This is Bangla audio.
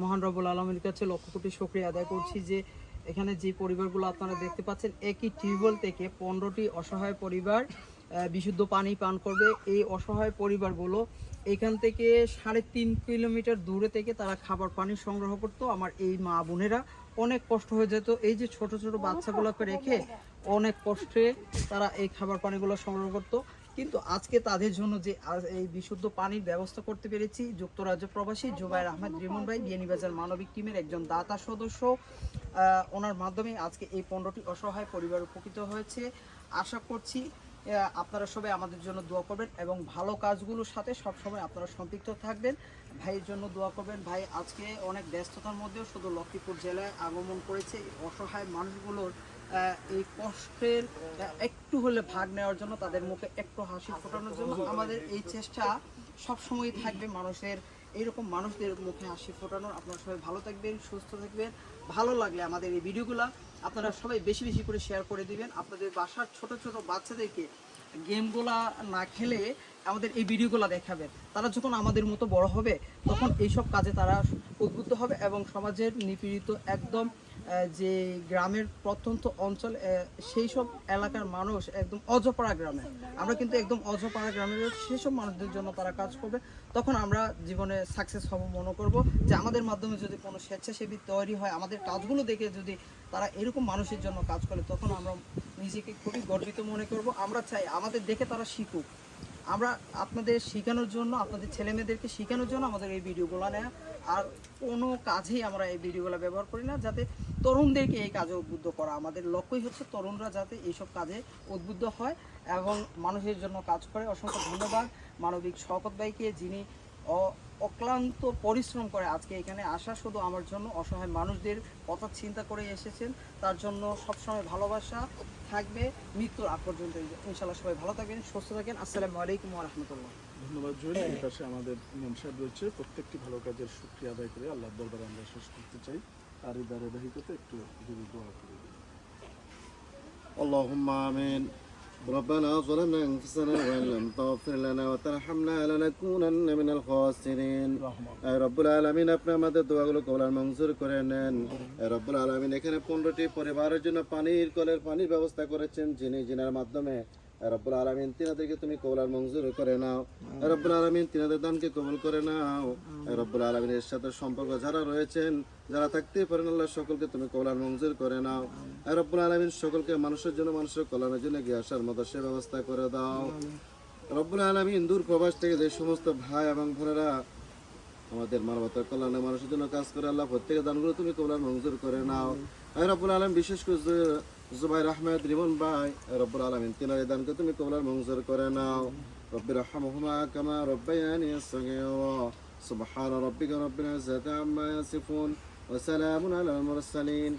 মহান রবুল আলমের কাছে লক্ষ কোটি শুক্রিয়া আদায় করছি যে এখানে যে পরিবারগুলো আপনারা দেখতে পাচ্ছেন, একই টিউবওয়েল থেকে পনেরোটি অসহায় পরিবার বিশুদ্ধ পানি পান করবে। এই অসহায় পরিবারগুলো এখান থেকে সাড়ে তিন কিলোমিটার দূরে থেকে তারা খাবার পানি সংগ্রহ করতো। আমার এই মা বোনেরা অনেক কষ্ট হয়ে যেত। এই যে ছোট ছোট বাচ্চাগুলোকে রেখে অনেক কষ্টে তারা এই খাবার পানিগুলো সংগ্রহ করতো। কিন্তু আজকে তাদের জন্য যে এই বিশুদ্ধ পানির ব্যবস্থা করতে পেরেছি, যুক্তরাজ্য প্রবাসী জুবাইর আহমেদ রিমন ভাই বিয়ানীবাজার মানবিক টিমের একজন দাতা সদস্য ওনার মাধ্যমে আজকে এই পনেরোটি অসহায় পরিবার উপকৃত হয়েছে। আশা করছি আপনারা সবাই আমাদের জন্য দোয়া করবেন এবং ভালো কাজগুলোর সাথে সবসময় আপনারা সম্পৃক্ত থাকবেন। ভাইয়ের জন্য দোয়া করবেন। ভাই, আজকে অনেক ব্যস্ততার মধ্যেও শুধু লক্ষ্মীপুর জেলায় আগমন করেছে। অসহায় মানুষগুলোর এই কষ্টের একটু হলে ভাগ নেওয়ার জন্য, তাদের মুখে একটু হাসি ফোটানোর জন্য আমাদের এই চেষ্টা সবসময় থাকবে মানুষের, এইরকম মানুষদের মুখে হাসি ফোটানোর। আপনারা সবাই ভালো থাকবেন, সুস্থ থাকবেন। ভালো লাগলে আমাদের এই ভিডিওগুলো আপনারা সবাই বেশি বেশি করে শেয়ার করে দিবেন। আপনাদের বাসার ছোট ছোট বাচ্চাদেরকে গেমগুলা না খেলে আমাদের এই ভিডিওগুলো দেখাবেন। তারা যখন আমাদের মতো বড় হবে, তখন এইসব কাজে তারা উদ্বুদ্ধ হবে এবং সমাজের নিপীড়িত একদম যে গ্রামের প্রত্যন্ত অঞ্চল সেই সব এলাকার মানুষ একদম অজপাড়া গ্রামে। আমরা কিন্তু একদম অজপাড়া গ্রামের সেই সব মানুষদের জন্য তারা কাজ করবে। তখন আমরা জীবনে সাকসেস হব মনে করব যে আমাদের মাধ্যমে যদি কোনো স্বেচ্ছাসেবী তৈরি হয়, আমাদের কাজগুলো দেখে যদি তারা এরকম মানুষের জন্য কাজ করে, তখন আমরা নিজেকে খুবই গর্বিত মনে করব। আমরা চাই আমাদের দেখে তারা শিখুক। আমরা আপনাদের শেখানোর জন্য, আপনাদের ছেলে মেয়েদেরকে শেখানোর জন্য আমাদের এই ভিডিওগুলো নেয়। আর কোনো কাজেই আমরা এই ভিডিওগুলো ব্যবহার করি না, যাতে তরুণদেরকে এই কাজে উদ্বুদ্ধ করা। আমাদের লক্ষ্যই হচ্ছে তরুণরা যাতে এইসব কাজে উদ্বুদ্ধ হয় এবং মানুষের জন্য কাজ করে। অসংখ্য ধন্যবাদ মানবিক শওকত ভাইকে যিনি অক্লান্ত পরিশ্রম করে আজকে এখানে আসা শুধু আমার জন্য অসহায় মানুষদের কথা চিন্তা করে এসেছেন। তার জন্য সবসময় ভালোবাসা থাকবে। মৃত্যুর আগ পর্যন্ত ইনশাল্লাহ সবাই ভালো থাকেন সুস্থ থাকেন। আসসালামু আলাইকুম রহমতুল্লাহ। ধন্যবাদ জয়ী এই পাশে আমাদের মন সাহেব রয়েছে। প্রত্যেকটি ভালো কাজের সুক্রিয়া আদায় করে আল্লাহ দরবারে আমরা শেষ করতে চাই। আর এই দ্বারবাহিকতা একটু দোয়া করে দিই আল্লাহ আমিন। ربنا ظلمنا أنفسنا وإن لم تغفر لنا وترحمنا لنكونن من الخاسرين এ রব্বুল আলমিন আপনি আমাদের দোয়াগুলো কবলার মঞ্জুর করে নেন এ রব্বুল আলমিন এখানে পনেরোটি পরিবারের জন্য পানির কলের পানির ব্যবস্থা করেছেন যিনি যিনার মাধ্যমে এ রব্বুল আলমিন তিনাদেরকে তুমি কবলার মঞ্জুর করে নাও এ রব্বুল আলমিন তিনাদের দানকে কবুল করে নাও এ রব্বুল আলমিনের সাথে সম্পর্ক যারা রয়েছেন যারা থাকতে পারেন আল্লাহ সকলকে তুমি কবলার মঞ্জুর করে নাও এ রব্বুল আলমিন সকলকে মানুষের জন্য মানুষের কল্যাণের জন্য গিয়ে আসার মতো সে ব্যবস্থা করে দাও। রব্বুল আলমিন দূর প্রবাস থেকে যে সমস্ত ভাই এবং বোনেরা আমাদের মানবতার কল্যাণে মানুষের জন্য কাজ করে আল্লাহ প্রত্যেকের দানগুলো তুমি কবলার মঞ্জুর করে নাও। রব্বুল আলম বিশেষ করে জু- জুবাইর আহমেদ রিমন ভাই রব্বুল আলমিন তিনার দানকে তুমি কবলার মঞ্জুর করে নাও। রব্বির রহমহুমা কামা সগীরা। সুবহান রব্বিকা রব্বিল ইজ্জাতি আম্মা ইয়াসিফুন। ওয়া সালামুন